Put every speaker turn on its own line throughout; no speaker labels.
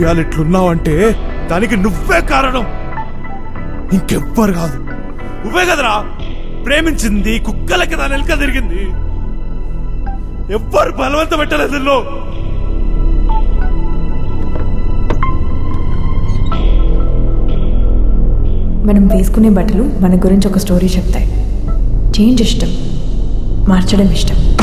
నువ్వు ఇట్లున్నావంటే దానికి నువ్వే కారణం. ఇంకెవ్వరు కాదు. నువ్వే కదరా. ప్రేమించింది కుక్కలకి దాని వెనక తిరిగింది. ఎవ్వరు బలవంత పెట్టలేదు
మనం వేసుకునే బట్టలు మన గురించి ఒక స్టోరీ చెప్తాయి. చేంజ్ ఇష్టం మార్చడం ఇష్టం.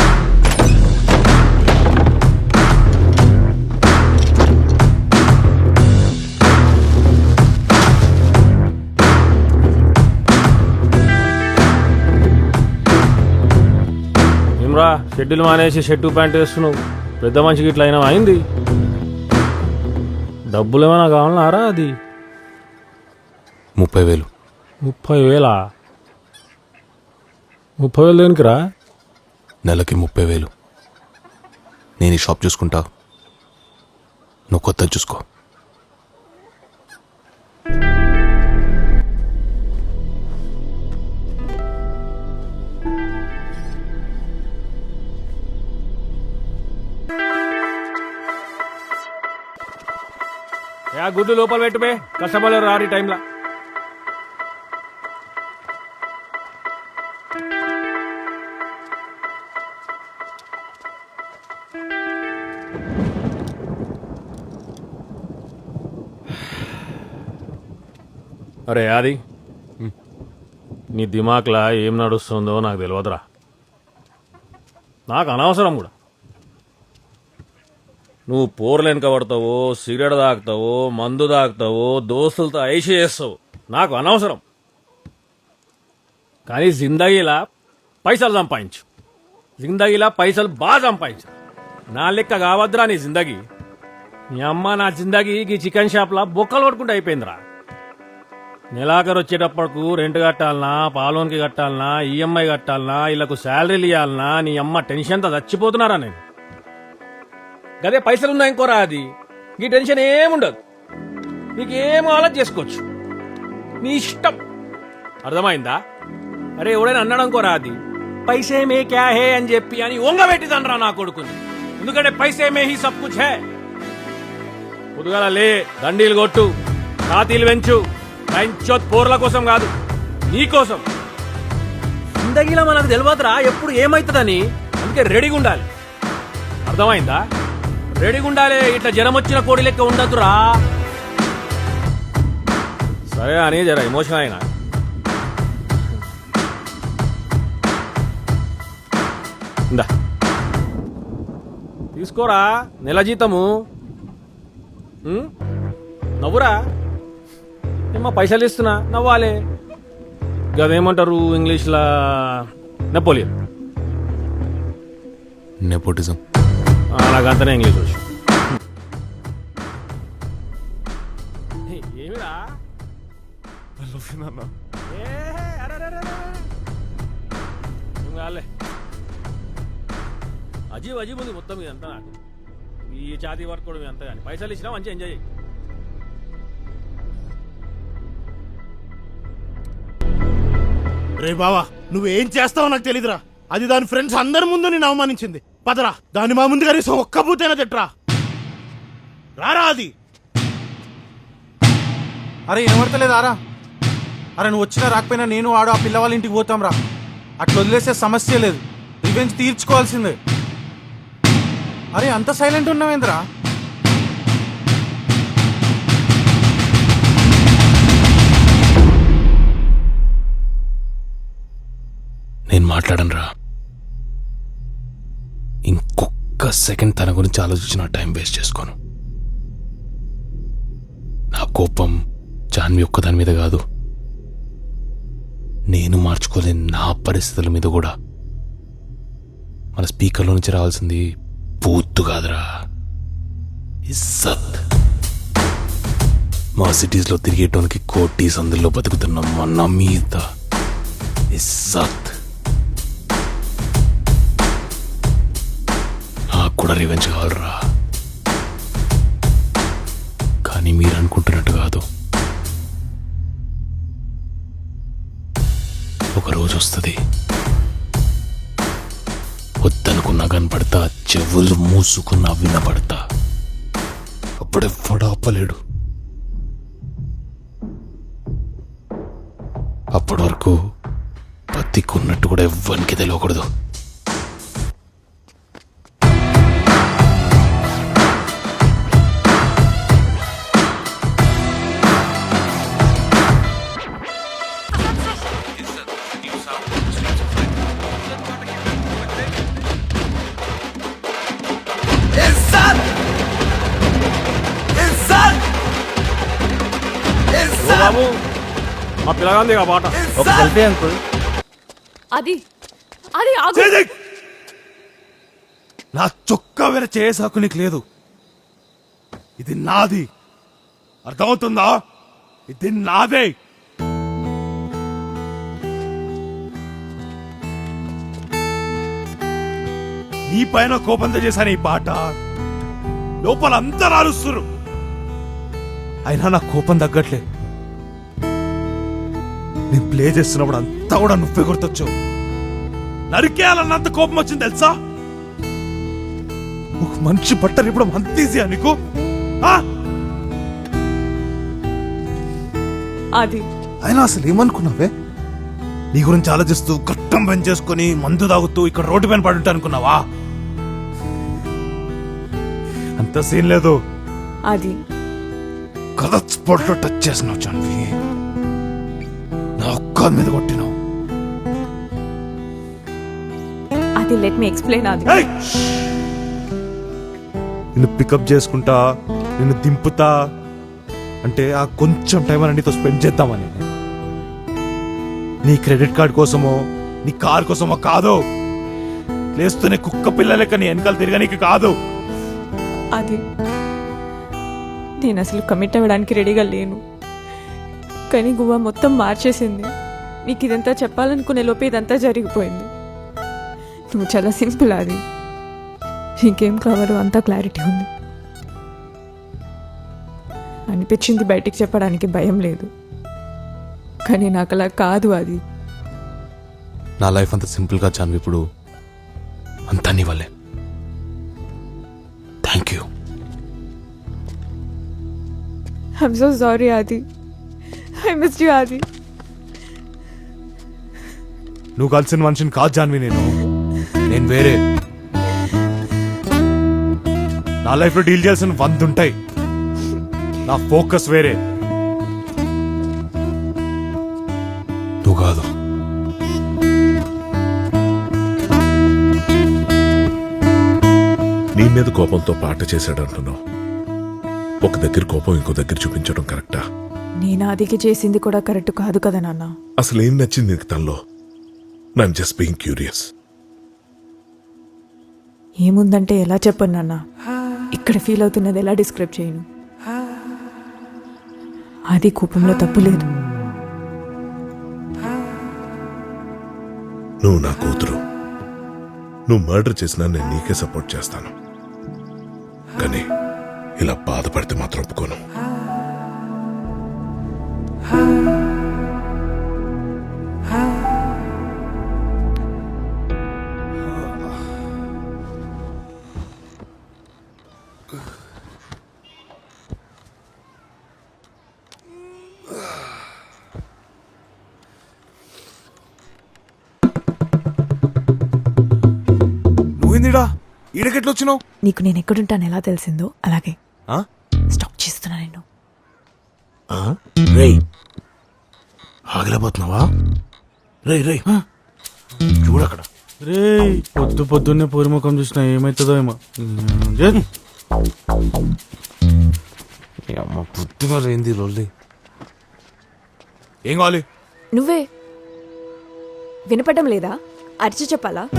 ఏమ్రా షెడ్యూల్ మానేసి షర్టు ప్యాంట్ వేస్తున్నావు పెద్ద మనిషికి ఇట్లా అయినా అయింది. డబ్బులు ఏమైనా కావాలన్నారా అది.
ముప్పై వేలు.
ముప్పై వేలా? ముప్పై వేలు దేనికిరా
నెలకి ముప్పై వేలు. నేను ఈ షాప్ చూసుకుంటా. నువ్వు కొత్త చూసుకో.
యా గుడ్డు లోపల పెట్టుపే కస్టమర్లు రారి టైంలో. అరే అది నీ దిమాక్లా ఏం నడుస్తుందో నాకు తెలియదురా నాకు అనవసరం కూడా. నువ్వు పోర్లు వెనక పడతావో సిగరెట్ తాగుతావో మందు తాగుతావో దోస్తులతో ఐషి చేస్తావు. నాకు అనవసరం. కానీ జిందగీలా పైసలు సంపాదించు. జిందగీలా పైసలు బాగా సంపాదించు. నా లెక్క కావద్దురా నీ జిందగీ. నీ అమ్మ నా జిందగీ ఈ చికెన్ షాప్లో బొక్కలు కొట్టుకుంటూ అయిపోయిందిరా. నెలాఖరు వచ్చేటప్పటికు రెంట్ కట్టాలనా పాలోన్కి కట్టాలనా ఈఎంఐ కట్టాలనా వీళ్ళకు శాలరీలు ఇవ్వాలనా నీ అమ్మ టెన్షన్తో చచ్చిపోతున్నారా నేను? గదే పైసలు ఉన్నాయి ఇంకోరా అది. ఈ టెన్షన్ ఏముండదు. నీకేం కావాలో చేసుకోవచ్చు. నీ ఇష్టం. అర్థమైందా? అరే ఎవడైనా అన్నాడు అనుకోరా అది. పైసే మే క్యా హే అని చెప్పి అని ఒంగబెట్టిదనరా నా కొడుకుని. ఎందుకంటే పైసే మే హీ సబ్ కుచ్ హే. పొద్దుగాల లే దండీలు కొట్టు రాతీలు పెంచు. పెంచొత్ పోర్ల కోసం కాదు నీ కోసం. జిందగీలో మనకు తెలియదురా ఎప్పుడు ఏమైతుందని. అందుకే రెడీగా ఉండాలి అర్థమైందా? రెడీగా ఉండాలి. ఇట్లా జనం వచ్చిన కోడి లెక్క ఉండదురా సరే అని జర ఎమోషన్ అయినా. ఇందా. తీసుకోరా నెల జీతము. నవ్వురా. ఏమో పైసలు ఇస్తున్నా నవ్వాలి. అదేమంటారు ఇంగ్లీష్లో నెపోలియన్.
నెపోటిజం
అలాగంతనే ఇంగ్లీష్ వచ్చు. ఏమిరా. అజీబ్ అజీబ్ ఉంది మొత్తం ఇదంతా నాకు. ఈ ఛాతీ వర్క్ కూడా అంతా కానీ పైసలు ఇచ్చినా మంచిగా ఎంజాయ్ చేయి.
రే బావా నువ్వేం చేస్తావో నాకు తెలీదురా. అది దాని ఫ్రెండ్స్ అందరి ముందు నేను అవమానించింది. పదరా. దాని మా ముందు కనీసం ఒక్క పూతైనా తిట్రా రారా అది.
అరే వినబడతలేదు ఆరా. అరే నువ్వు వచ్చినా రాకపోయినా నేను వాడు ఆ పిల్లవాళ్ళ ఇంటికి పోతాం రా. అట్లా వదిలేసే సమస్య లేదు. రివెంజ్ తీర్చుకోవాల్సిందే. అరే అంత సైలెంట్ ఉన్నావేంద్రా?
నేను మాట్లాడను రా సెకండ్ తన గురించి ఆలోచించిన టైం వేస్ట్ చేసుకోను. నా కోపం జాన్వి ఒక్కదాని మీద కాదు. నేను మార్చుకోలేని నా పరిస్థితుల మీద కూడా. మన స్పీకర్లో నుంచి రావాల్సింది పూర్తు కాదురా. ఇస్సత్ మా సిటీస్లో తిరిగేటోనికి కోటి సందుల్లో బతుకుతున్నాం మన మీద. ఇస్సత్ కూడా రివెంజ్ కావాలరా. కానీ మీరు అనుకుంటున్నట్టు కాదు. ఒక రోజు వస్తుంది. వద్దనుకున్నా కనపడతా చెవులు మూసుకున్నా వినపడతా. ఇప్పుడెవ్వడు ఆపలేడు. అప్పటి వరకు బతికున్నట్టు కూడా ఎవ్వరికి తెలియకూడదు.
ఓ బాబు మా పిల్లగాంది ఆ పాట
ఒక సెల్ఫీ అంకుల్
అది అది ఆగు
నా చొక్కా వేరే చేసాకు నీకు లేదు ఇది నాది అర్థమవుతుందా ఇది నాదే నీ పైన కోపంతో చేశాను ఈ పాట లోపల అంతా రాలుస్తురు అయినా నా కోపం తగ్గట్లే. నేను ప్లే చేస్తున్నప్పుడు అంతా కూడా నువ్వే గుర్తొచ్చావు. నరికేయాలన్నంత కోపం వచ్చింది తెలుసా? ఒక మనిషి బట్టలు ఇప్పుడు అంత ఈజీయా నీకు. ఆ?
అది.
అయినా అసలు ఏమనుకున్నావే? నీ గురించి ఆలోచిస్తూ కట్టం పని చేసుకుని మందు తాగుతూ ఇక్కడ రోడ్డు పైన పడి ఉంటా అనుకున్నావా? అంత సీన్ లేదు.
అది.
కథ స్పాట్లో టచ్ చేసినావు జాన్వి నా ఒక్క మీద కొట్టినావు.
అది లెట్ మీ ఎక్స్ప్లెయిన్ అది!
నిన్ను పికప్ చేసుకుంటా నిన్ను దింపుతా అంటే ఆ కొంచెం టైం అని నీతో స్పెండ్ చేద్దామని. నీ క్రెడిట్ కార్డ్ కోసమో నీ కార్ కోసమో కాదు. లేస్తూనే కుక్క పిల్ల లెక్క నీ వెనకాల తిరగనీకి కాదు.
అది. నేను అసలు కమిట్ అవ్వడానికి రెడీగా లేను. కానీ గువ్వ మొత్తం మార్చేసింది. నీకు ఇదంతా చెప్పాలనుకునే లోపే ఇదంతా జరిగిపోయింది. నువ్వు చాలా సింపుల్ అది ఇంకేం కావాలో అంతా క్లారిటీ ఉంది. అనిపించింది బయటికి చెప్పడానికి భయం లేదు. కానీ నాకు అలా కాదు అది.
నా లైఫ్ అంత సింపుల్గా చాను ఇప్పుడు అంతా నీ వల్లే.
I'm so sorry Aadi I miss you Aadi
నువ్వు కలిసిన మనిషిని కాదు జాన్వి నేను. నేను వేరే. నా లైఫ్లో డీల్ చేయాల్సిన వంద ఉంటాయి నా ఫోకస్ వేరే.
నువ్వు కాదు.
నీ మీద కోపంతో పాట చేశాడంటున్నావు. ఒక దగ్గర కోపం ఇంకో దగ్గర చూపించడం కరెక్టా?
నేను ఆదికి చేసింది కూడా కరెక్ట్ కాదు కదా నాన్న.
అసలు ఏం నచ్చింది నీకు తనలో? నన్ను జస్ట్ బీయింగ్ క్యూరియస్
ఏముందంటే ఎలా చెప్పను నాన్న. ఇక్కడ ఫీల్ అవుతున్నది ఎలా డిస్క్రైబ్ చేయను. అది కోపంలో తప్పు లేదు.
నువ్వు నా కూతురు. నువ్వు మర్డర్ చేసినా నేను నీకే సపోర్ట్ చేస్తాను. కానీ ఇలా బాధపడితే మాత్రం ఒప్పుకోను.
నువ్వేందిడా? ఈడకెట్లు వచ్చినావు
నీకు నేను ఎక్కడుంటాను ఎలా తెలిసిందో అలాగే. స్టాప్ చేస్తున్నా నేను
రేయ్. ఆగలేకపోతున్నావా రేయ్ రేయ్. చూడక్కడ
రే పొద్దు పొద్దున్నే పూర్వముఖం చూసిన ఏమవుతుందో ఏమో.
అమ్మ బుద్ధిగా లేంది లొల్లి.
ఏం కావాలి?
నువ్వే. వినపడడం లేదా? అరిచి చెప్పాలా?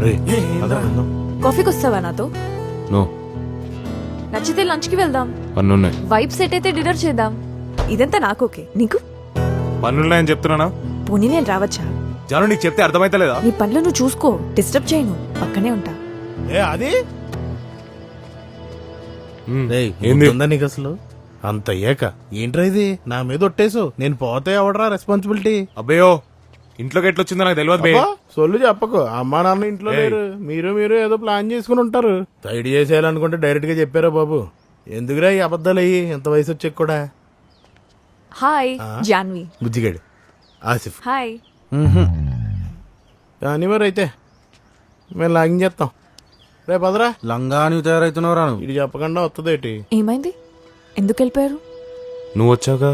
రే.
కాఫీకి వస్తావా నాతో?
నో.
నచ్చితే లంచ్కి వెళ్దాం.
పన్నున్నాయి.
వైబ్ సెట్ అయితే డిన్నర్ చేద్దాం. ఇదంతా నాకు ఓకే. నీకు?
పనులున్నాయని చెప్తున్నానా?
పోనీ నేను రావచ్చా?
జాను నీకు చెప్తే అర్థమైతలేదా
నీ పనులు నువ్వు చూసుకో. డిస్టర్బ్ చేయను. పక్కనే ఉంటా.
ఏ అది?
ఏంది?
ఉందా నీకు అసలు? అంత ఏక. ఏంట్రా ఇది? నా మీద ఒట్టేసు. నేను పోతే ఎవడరా రెస్పాన్సిబిలిటీ అబ్బేయో ఇంట్లోకి ఎట్లా వచ్చిందో నాకు తెలియదు బే.
సొల్లు చెప్పకు. అమ్మా నాన్న ఇంట్లో. లేరు. మీరు మీరు ఏదో ప్లాన్ చేసుకుని ఉంటారు. సైడ్ చేసేయాలనుకుంటే డైరెక్ట్గా చెప్పారా బాబు? ఎందుకురా ఈ అబద్ధాలు అయ్యి ఎంత వయసు వచ్చాక కూడా?
హాయ్ జాన్వి.
బుజ్జిగాడు. ఆసిఫ్.
హాయ్.
కానీ మరి అయితే మేము లాగింగ్ చేస్తాం. రేపు పదరా?
లంగా నువ్వు తయారవుతున్నావు రా నువ్వు.
ఇది చెప్పకుండా వస్తుంది
ఏమైంది? ఎందుకు వెళ్ళిపోయారు?
నువ్వు వచ్చాక